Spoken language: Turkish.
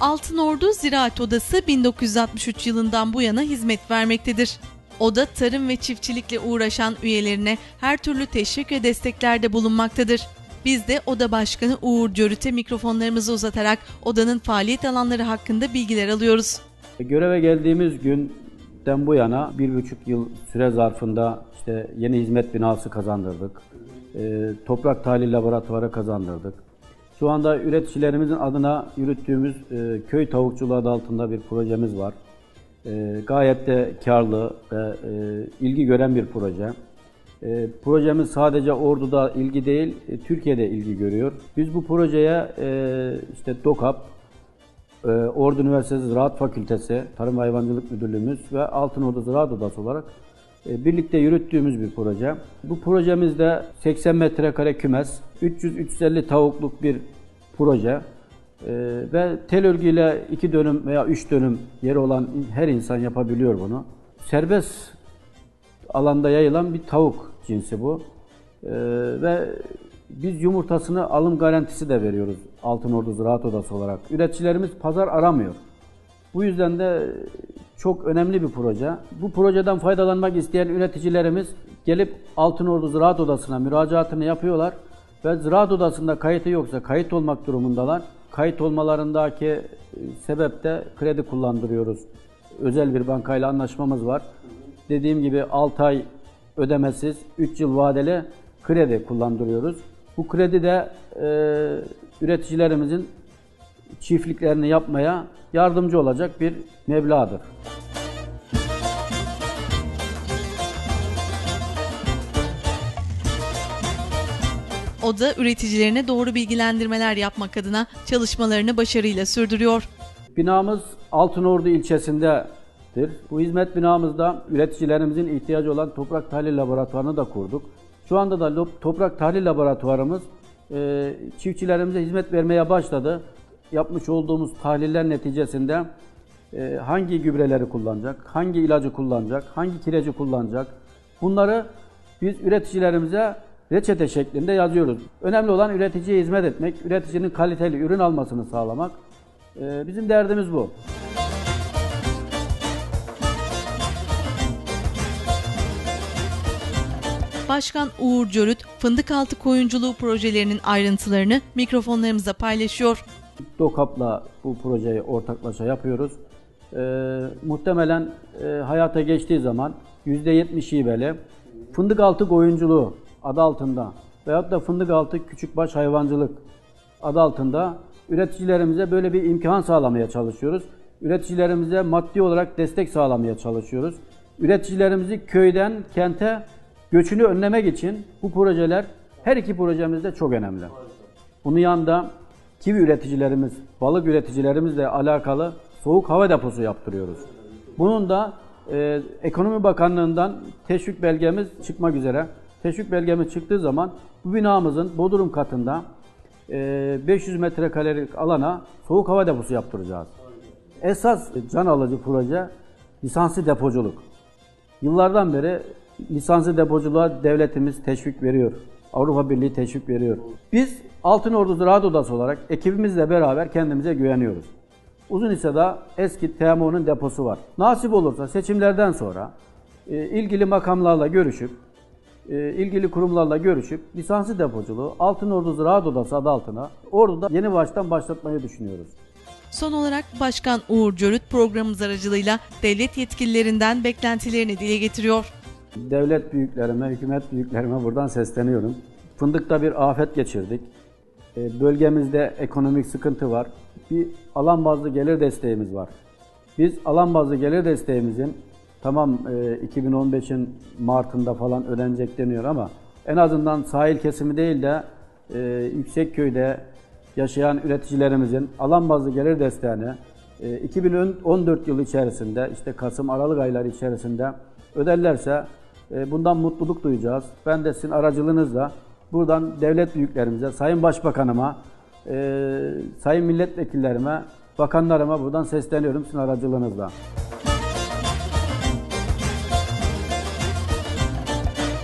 Altınordu Ziraat Odası 1963 yılından bu yana hizmet vermektedir. Oda tarım ve çiftçilikle uğraşan üyelerine her türlü teşvik ve desteklerde bulunmaktadır. Biz de Oda Başkanı Uğur Cörüt'e mikrofonlarımızı uzatarak odanın faaliyet alanları hakkında bilgiler alıyoruz. Göreve geldiğimiz günden bu yana bir buçuk yıl süre zarfında işte yeni hizmet binası kazandırdık. Ee, toprak tahlil laboratuvarı kazandırdık. Şu anda üreticilerimizin adına yürüttüğümüz e, köy tavukçuluğu adı altında bir projemiz var. E, gayet de karlı ve e, ilgi gören bir proje. E, projemiz sadece Ordu'da ilgi değil, e, Türkiye'de ilgi görüyor. Biz bu projeye e, işte DOKAP, ee, Ordu Üniversitesi Ziraat Fakültesi, Tarım ve Hayvancılık Müdürlüğümüz ve Altınordu Ziraat Odası olarak e, birlikte yürüttüğümüz bir proje. Bu projemizde 80 metrekare kümes, 300-350 tavukluk bir proje Ee, ve tel örgüyle 2 dönüm veya 3 dönüm yeri olan her insan yapabiliyor bunu. Serbest alanda yayılan bir tavuk cinsi bu. Ee, ve biz yumurtasını alım garantisi de veriyoruz Altınordu Ziraat Odası olarak. Üreticilerimiz pazar aramıyor. Bu yüzden de çok önemli bir proje. Bu projeden faydalanmak isteyen üreticilerimiz gelip Altınordu Ziraat Odası'na müracaatını yapıyorlar ve Ziraat Odası'nda kayıtı yoksa kayıt olmak durumundalar. Kayıt olmalarındaki e, sebep de kredi kullandırıyoruz. Özel bir bankayla anlaşmamız var. Dediğim gibi 6 ay ödemesiz, 3 yıl vadeli kredi kullandırıyoruz. Bu kredi de e, üreticilerimizin çiftliklerini yapmaya yardımcı olacak bir meblağdır. Oda üreticilerine doğru bilgilendirmeler yapmak adına çalışmalarını başarıyla sürdürüyor. Binamız Altınordu ilçesindedir. Bu hizmet binamızda üreticilerimizin ihtiyacı olan toprak tahlil laboratuvarını da kurduk. Şu anda da toprak tahlil laboratuvarımız çiftçilerimize hizmet vermeye başladı. Yapmış olduğumuz tahliller neticesinde e, hangi gübreleri kullanacak, hangi ilacı kullanacak, hangi kireci kullanacak bunları biz üreticilerimize reçete şeklinde yazıyoruz. Önemli olan üreticiye hizmet etmek, üreticinin kaliteli ürün almasını sağlamak. E, bizim derdimiz bu. Başkan Uğur Cörüt, fındık altı koyunculuğu projelerinin ayrıntılarını mikrofonlarımıza paylaşıyor. DOKAP'la bu projeyi ortaklaşa yapıyoruz. Ee, muhtemelen e, hayata geçtiği zaman %70 hibeli fındık altı koyunculuğu adı altında veyahut da fındık altı küçükbaş hayvancılık adı altında üreticilerimize böyle bir imkan sağlamaya çalışıyoruz. Üreticilerimize maddi olarak destek sağlamaya çalışıyoruz. Üreticilerimizi köyden kente göçünü önlemek için bu projeler her iki projemiz de çok önemli. Bunun yanında kivi üreticilerimiz, balık üreticilerimizle alakalı soğuk hava deposu yaptırıyoruz. Bunun da e, Ekonomi Bakanlığı'ndan teşvik belgemiz çıkmak üzere. Teşvik belgemiz çıktığı zaman bu binamızın bodrum katında e, 500 metrekarelik alana soğuk hava deposu yaptıracağız. Esas can alıcı proje lisanslı depoculuk. Yıllardan beri lisanslı depoculuğa devletimiz teşvik veriyor. Avrupa Birliği teşvik veriyor. Biz Altınordu Ziraat Odası olarak ekibimizle beraber kendimize güveniyoruz. Uzunhisar'da eski TMO'nun deposu var. Nasip olursa seçimlerden sonra e, ilgili makamlarla görüşüp, e, ilgili kurumlarla görüşüp lisanslı depoculuğu Altınordu Ziraat Odası adı altına Ordu'da yeni baştan başlatmayı düşünüyoruz. Son olarak Başkan Uğur Cörüt programımız aracılığıyla devlet yetkililerinden beklentilerini dile getiriyor. Devlet büyüklerime, hükümet büyüklerime buradan sesleniyorum. Fındıkta bir afet geçirdik. E, Bölgemizde ekonomik sıkıntı var. Bir alan bazlı gelir desteğimiz var. Biz alan bazlı gelir desteğimizin tamam e, 2015'in Mart'ında falan ödenecek deniyor ama en azından sahil kesimi değil de e, Yüksekköy'de yaşayan üreticilerimizin alan bazlı gelir desteğini e, 2014 yılı içerisinde işte Kasım Aralık ayları içerisinde öderlerse e, bundan mutluluk duyacağız. Ben de sizin aracılığınızla buradan devlet büyüklerimize, Sayın Başbakanıma, e, Sayın milletvekillerime, bakanlarıma buradan sesleniyorum sizin aracılığınızla.